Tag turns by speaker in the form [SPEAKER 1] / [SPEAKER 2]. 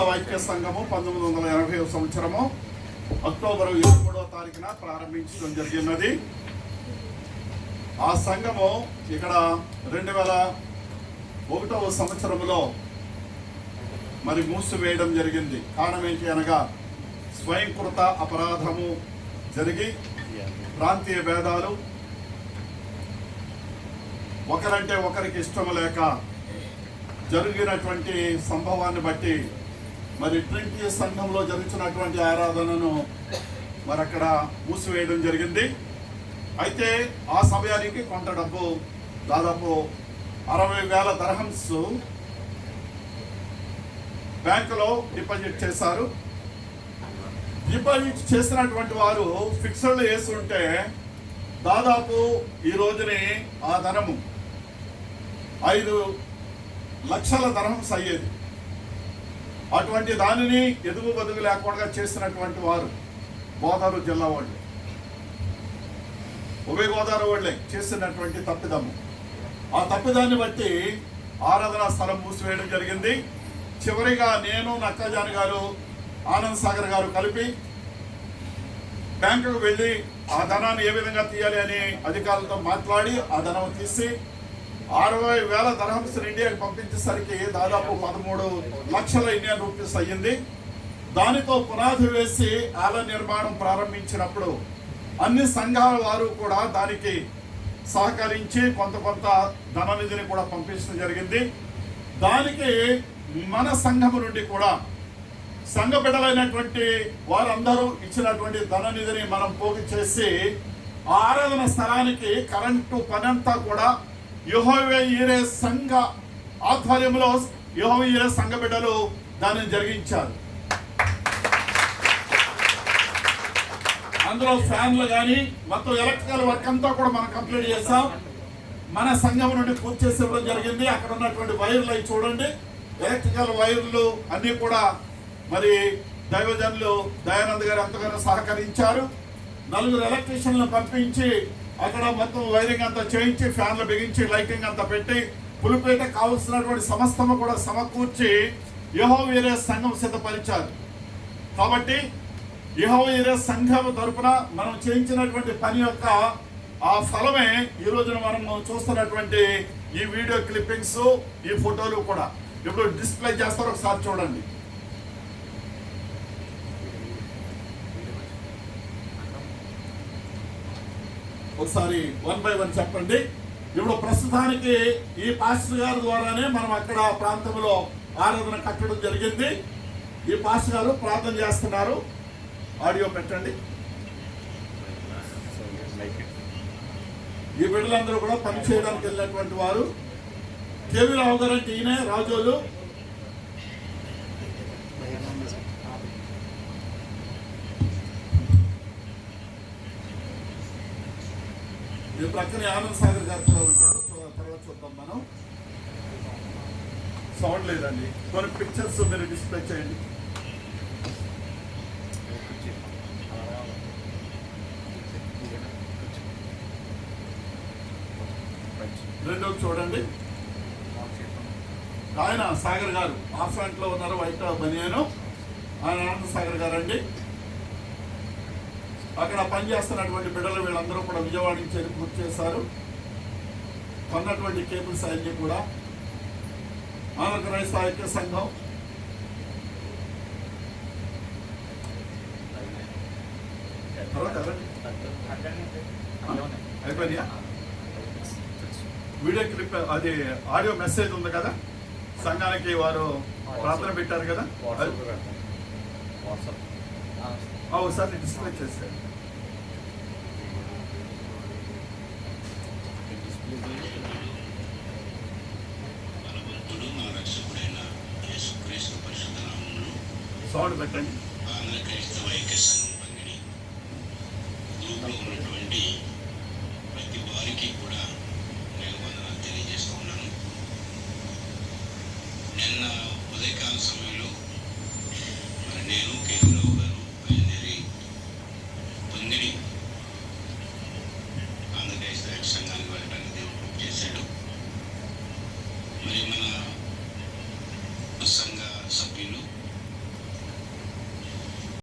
[SPEAKER 1] క్రైస్తవ సంఘము పంతొమ్మిది వందల ఎనభై సంవత్సరము అక్టోబర్ ఇరవై మూడవ తారీఖున ప్రారంభించడం జరిగినది. ఆ సంఘము ఇక్కడ రెండు వేల ఒకటవ సంవత్సరంలో మరి మూసివేయడం జరిగింది. కారణం ఏంటి అనగా స్వయంకృత అపరాధము జరిగి ప్రాంతీయ భేదాలు ఒకరంటే ఒకరికి ఇష్టం లేక జరిగినటువంటి సంభవాన్ని బట్టి మరి ట్రింటీ సంఘంలో జరుగుతున్నటువంటి ఆరాధనను మరి అక్కడ మూసివేయడం జరిగింది. అయితే ఆ సమయానికి కొంత డబ్బు దాదాపు అరవై వేల దర్హంస్ బ్యాంకులో డిపాజిట్ చేశారు. డిపాజిట్ చేసినటువంటి వారు ఫిక్స్డ్ వేసి ఉంటే దాదాపు ఈ రోజుని ఆ ధనము ఐదు లక్షల ధనం అయ్యేది. అటువంటి దానిని ఎదుగు బదుగు లేకుండా చేసినటువంటి వారు గోదావరి జిల్లా వాళ్ళు. ఉభయ గోదావరి వాళ్ళే చేసినటువంటి తప్పిదము ఆ తప్పిదాన్ని బట్టి ఆరాధనా స్థలం మూసివేయడం జరిగింది. చివరిగా నేను నక్కజాని గారు ఆనంద్ సాగర్ గారు కలిపి బ్యాంకుకు వెళ్ళి ఆ ధనాన్ని ఏ విధంగా తీయాలి అని అధికారులతో మాట్లాడి ఆ ధనం తీసి అరవై వేల దరహంస్ ఇండియాకి పంపించేసరికి దాదాపు పదమూడు లక్షల ఇండియన్ రూపీస్ అయ్యింది. దానితో పునాది వేసి ఆలయ నిర్మాణం ప్రారంభించినప్పుడు అన్ని సంఘాల వారు కూడా దానికి సహకరించి కొంత కొంత ధననిధిని కూడా పంపించడం జరిగింది. దానికి మన సంఘము నుండి కూడా సంఘ బిడ్డలైనటువంటి వారందరూ ఇచ్చినటువంటి ధననిధిని మనం పోగు చేసి ఆరాధన స్థలానికి కరెంటు పనంతా కూడా యెహోవా ఈరే సంఘ ఆధ్వర్యంలో యెహోవా ఈరే సంఘ బిడ్డలు దానిని జరిగించారు. అందులో ఫ్యాన్లు కానీ మొత్తం ఎలక్ట్రికల్ వర్క్ అంతా కూడా మనం కంప్లీట్ చేసాం మన సంఘం నుండి పూర్తి చేసి ఇవ్వడం జరిగింది. అక్కడ ఉన్నటువంటి వైర్లు అవి చూడండి. ఎలక్ట్రికల్ వైర్లు అన్నీ కూడా మరి దైవజనులు దయానంద్ గారు ఎంతగానో సహకరించారు. నలుగురు ఎలక్ట్రీషియన్లను పంపించి అక్కడ మొత్తం వైరింగ్ అంతా చేయించి ఫ్యాన్లు బిగించి లైటింగ్ అంతా పెట్టి పులిపేట కావలసినటువంటి సమస్తము కూడా సమకూర్చి యహో వీరే సంఘం సిద్ధపరిచారు. కాబట్టి యహో వీరే సంఘం తరపున మనం చేయించినటువంటి పని యొక్క ఆ ఫలమే ఈ రోజున మనం చూస్తున్నటువంటి ఈ వీడియో క్లిప్పింగ్స్ ఈ ఫోటోలు కూడా. ఇప్పుడు డిస్ప్లే చేస్తారు ఒకసారి చూడండి. ఒకసారి వన్ బై వన్ చెప్పండి. ఇప్పుడు ప్రస్తుతానికి ఈ పాస్టర్ గారి ద్వారానే మనం అక్కడ ప్రాంతంలో ఆరాధన కట్టడం జరిగింది. ఈ పాస్టర్ గారు ప్రార్థన చేస్తున్నారు. ఆడియో పెట్టండి. ఈ బిడ్డలందరూ కూడా పని చేయడానికి వెళ్ళినటువంటి వారు. కేవీ రావు గారు అంటే ఈయన రాజోలు. మీ ప్రక్కన ఆనంద్ సాగర్ గారు కూడా ఉంటారు. సో తర్వాత చూద్దాం మనం. సౌండ్ లేదండి. కొన్ని పిక్చర్స్ మీరు డిస్ప్లే చేయండి. రెండో చూడండి. ఆయన సాగర్ గారు. ఆ ఫ్రంట్లో ఉన్నారు వైట్ బనియాను. ఆయన ఆనంద్ సాగర్ గారు అండి అక్కడ పనిచేస్తున్నటువంటి బిడ్డలు వీళ్ళందరూ కూడా విజయవాడ నుంచి పూర్తి చేశారు. కొన్నటువంటి కేబుల్స్ అన్ని కూడా ఆంధ్రప్రదేశ్ సాహిత్య సంఘం తర్వాత వీడియో క్లిప్ అది ఆడియో మెసేజ్ ఉంది కదా? సంఘానికి వారు ప్రార్థన పెట్టారు కదా? వాట్సాప్. ఒకసారి డిస్ప్లే చేశారు
[SPEAKER 2] భగవంతుడు మన రక్షకుడైన యేసుక్రీస్తు
[SPEAKER 1] సౌండ్ పెట్టండి
[SPEAKER 2] ఉన్నటువంటి ప్రతి వారికి కూడా నేను వందనాలు తెలియజేస్తూ ఉన్నాను నిన్న ఉదయకాల సమయంలో మరి నేను గారు సంఘానికి వెళ్ళడానికి దేవుడు చేశాడు మరి మన సంఘ సభ్యులు